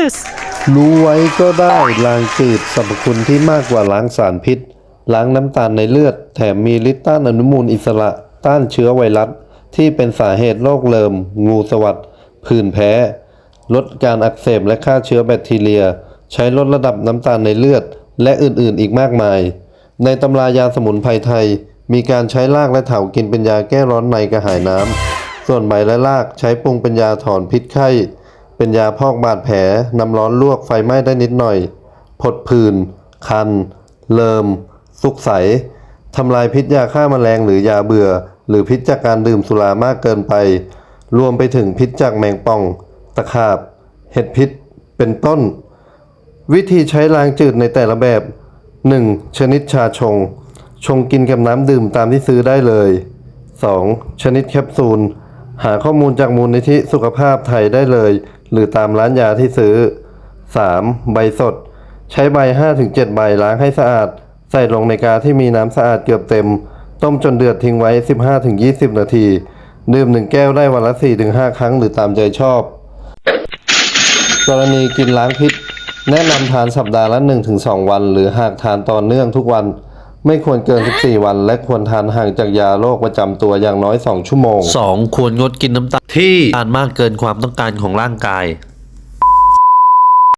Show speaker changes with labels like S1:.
S1: です
S2: รู้ไว้ก็ได้ล้างจืดสรรพคุณที่มากกว่าล้างสารพิษ ล้างน้ำตาลในเลือด แถมมีฤทธิ์ต้านอนุมูลอิสระ ต้านเชื้อไวรัส ที่เป็นสาเหตุโรคเลิม งูสวัสดผื่นแพ้ ลดการอักเสบและฆ่าเชื้อแบคทีเรีย ใช้ลดระดับน้ำตาลในเลือด และอื่นๆ อีกมากมาย ในตำรายาสมุนไพรไทย มีการใช้รากและเถากินเป็นยาแก้ร้อนในกระหายน้ำส่วนใบและรากใช้ปรุงเป็นยาถอนพิษไข้ เป็นยาพอกบาดแผลนำร้อนลวกไฟไหม้ได้นิดหน่อย ผดผื่น คัน เลิม สุกใส ทำลายพิษยาฆ่าแมลงหรือยาเบื่อ หรือพิษจากการดื่มสุรามากเกินไป รวมไปถึงพิษจากแมงป่อง ตะขาบ เห็ดพิษ เป็นต้น วิธีใช้ล้างจืดในแต่ละแบบ 1. ชนิดชาชง ชงกินกับน้ำดื่มตามที่ซื้อได้เลย 2. ชนิดแคปซูล หาข้อมูลจากมูลนิธิสุขภาพไทยได้เลย หรือตามร้านยาที่ซื้อ 3. ใบสด ใช้ใบ 5-7 ใบล้างให้สะอาด ใส่ลงในกาที่มีน้ำสะอาดเกือบเต็ม ต้มจนเดือดทิ้งไว้ 15-20 นาที ดื่ม 1 แก้วได้วันละ 4-5 ครั้ง หรือตามใจชอบ กรณีกินล้างพิษ แนะนำทานสัปดาห์ละ 1-2 วัน หรือหากทานต่อเนื่องทุกวัน ไม่ควรเกิน 14 วัน และควรทานห่างจากยาโรคประจำตัวอย่างน้อย 2 ชั่วโมง
S3: 2. ควรงดกินน้ำตาลที่ทานมากเกินความต้องการของร่างกาย